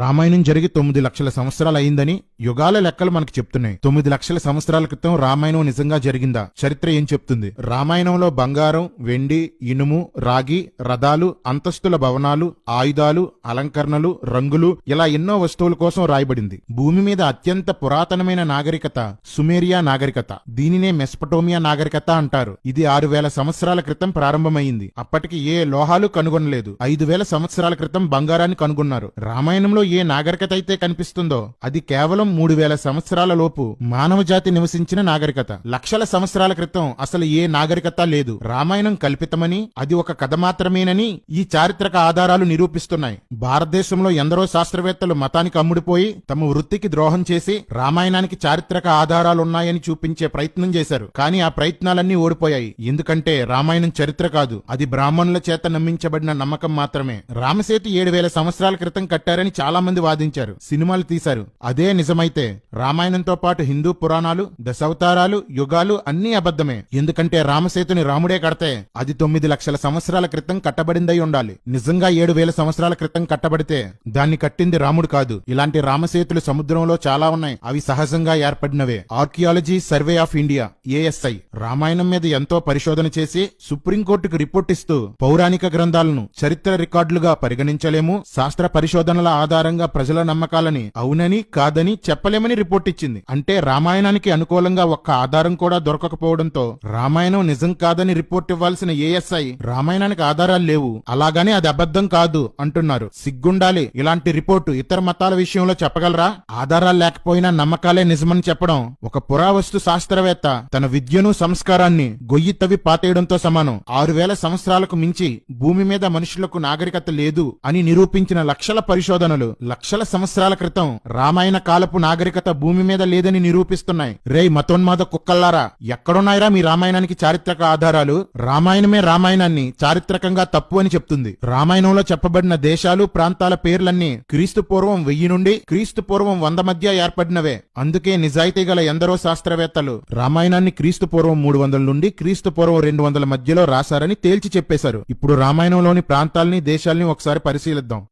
రామాయణం జరిగి తొమ్మిది లక్షల సంవత్సరాలు అయిందని యుగాల లెక్కలు మనకు చెప్తున్నాయి. తొమ్మిది లక్షల సంవత్సరాల క్రితం రామాయణం నిజంగా జరిగిందా? చరిత్ర ఏం చెప్తుంది? రామాయణంలో బంగారం వెండి ఇనుము రాగి రథాలు అంతస్తుల భవనాలు ఆయుధాలు అలంకరణలు రంగులు ఇలా ఎన్నో వస్తువుల కోసం రాయబడింది. భూమి మీద అత్యంత పురాతనమైన నాగరికత సుమేరియా నాగరికత. దీనినే మెస్పటోమియా నాగరికత అంటారు. ఇది ఆరు వేల సంవత్సరాల క్రితం ప్రారంభమైంది. అప్పటికి ఏ లోహాలు కనుగొనలేదు. ఐదు వేల సంవత్సరాల క్రితం బంగారాన్ని కనుగొన్నారు. రామాయణంలో ఏ నాగరికత అయితే కనిపిస్తుందో అది కేవలం మూడు వేల సంవత్సరాల లోపు మానవ జాతి నివసించిన నాగరికత. లక్షల సంవత్సరాల క్రితం అసలు ఏ నాగరికత లేదు. రామాయణం కల్పితమని అది ఒక కథ మాత్రమేనని ఈ చారిత్రక ఆధారాలు నిరూపిస్తున్నాయి. భారతదేశంలో ఎందరో శాస్త్రవేత్తలు మతానికి అమ్ముడిపోయి తమ వృత్తికి ద్రోహం చేసి రామాయణానికి చారిత్రక ఆధారాలున్నాయని చూపించే ప్రయత్నం చేశారు. కానీ ఆ ప్రయత్నాలన్నీ ఓడిపోయాయి. ఎందుకంటే రామాయణం చరిత్ర కాదు. అది బ్రాహ్మణుల చేత నమ్మించబడిన నమ్మకం మాత్రమే. రామసేతు ఏడు వేల సంవత్సరాల క్రితం కట్టారని చాలా చాలా మంది వాదించారు సినిమాలు తీశారు. అదే నిజమైతే రామాయణంతో పాటు హిందూ పురాణాలు దశావతారాలు యుగాలు అన్నీ అబద్ధమే. ఎందుకంటే రామసేతుని రాముడే కడితే అది తొమ్మిది లక్షల సంవత్సరాల క్రితం కట్టబడిందై ఉండాలి. నిజంగా ఏడు వేల సంవత్సరాల క్రితం కట్టబడితే దాన్ని కట్టింది రాముడు కాదు. ఇలాంటి రామసేతులు సముద్రంలో చాలా ఉన్నాయి. అవి సహజంగా ఏర్పడినవే. Archaeology survey of India ASI. Ramayanam మీద ఎంతో పరిశోధన చేసి సుప్రీంకోర్టుకు రిపోర్ట్ ఇస్తూ పౌరాణిక గ్రంథాలను చరిత్ర రికార్డులుగా పరిగణించలేము. శాస్త్ర పరిశోధనల ఆధారంగా ప్రజల నమ్మకాలని అవునని కాదని చెప్పలేమని రిపోర్ట్ ఇచ్చింది. అంటే రామాయణానికి అనుకూలంగా ఒక్క ఆధారం కూడా దొరకకపోవడంతో రామాయణం నిజం కాదని రిపోర్ట్ ఇవ్వాల్సిన ఏఎస్ఐ రామాయణానికి ఆధారాలు లేవు. అలాగని అది అబద్ధం కాదు అంటున్నారు. సిగ్గుండాలి. ఇలాంటి రిపోర్టు ఇతర మతాల విషయంలో చెప్పగలరా? ఆధారాలు లేకపోయినా నమ్మకాలే నిజమని చెప్పడం ఒక పురావస్తు శాస్త్రవేత్త తన విద్యను సంస్కారాన్ని గొయ్యి తవ్వి పాతేయడంతో సమానం. ఆరు వేల సంవత్సరాలకు మించి భూమి మీద మనుషులకు నాగరికత లేదు అని నిరూపించిన లక్షల పరిశోధనలు లక్షల సంవత్సరాల క్రితం రామాయణ కాలపు నాగరికత భూమి మీద లేదని నిరూపిస్తున్నాయి. రే మతోన్మాద కుక్కల్లారా ఎక్కడున్నాయిరా మీ రామాయణానికి చారిత్రక ఆధారాలు? రామాయణమే రామాయణాన్ని చారిత్రకంగా తప్పు అని చెప్తుంది. రామాయణంలో చెప్పబడిన దేశాలు ప్రాంతాల పేర్లన్నీ క్రీస్తు పూర్వం వెయ్యి నుండి క్రీస్తు పూర్వం వంద మధ్య ఏర్పడినవే. అందుకే నిజాయితీ గల ఎందరో శాస్త్రవేత్తలు రామాయణాన్ని క్రీస్తు పూర్వం మూడు వందల నుండి క్రీస్తు పూర్వం రెండు వందల మధ్యలో రాశారని తేల్చి చెప్పేశారు. ఇప్పుడు రామాయణంలోని ప్రాంతాల్ని దేశాల్ని ఒకసారి పరిశీలిద్దాం.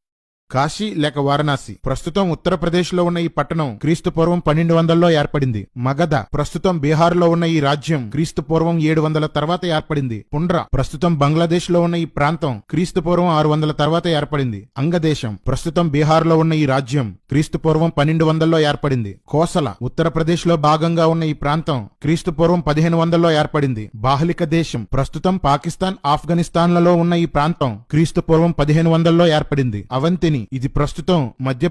కాశీ లేక వారణాసి. ప్రస్తుతం ఉత్తరప్రదేశ్లో ఉన్న ఈ పట్టణం క్రీస్తు పూర్వం పన్నెండు వందల్లో ఏర్పడింది. మగధ ప్రస్తుతం బీహార్లో ఉన్న ఈ రాజ్యం క్రీస్తు పూర్వం ఏడు వందల తర్వాత ఏర్పడింది. పుండ్ర ప్రస్తుతం బంగ్లాదేశ్లో ఉన్న ఈ ప్రాంతం క్రీస్తు పూర్వం ఆరు వందల తర్వాత ఏర్పడింది. అంగదేశం ప్రస్తుతం బీహార్లో ఉన్న ఈ రాజ్యం క్రీస్తు పూర్వం పన్నెండు వందల్లో ఏర్పడింది. కోసల ఉత్తరప్రదేశ్లో భాగంగా ఉన్న ఈ ప్రాంతం క్రీస్తు పూర్వం పదిహేను వందల్లో ఏర్పడింది. బాహ్లిక దేశం ప్రస్తుతం పాకిస్తాన్ ఆఫ్ఘనిస్తాన్లలో ఉన్న ఈ ప్రాంతం క్రీస్తు పూర్వం పదిహేను వందల్లో ఏర్పడింది. అవంతిని ఇది ప్రస్తుతం మధ్య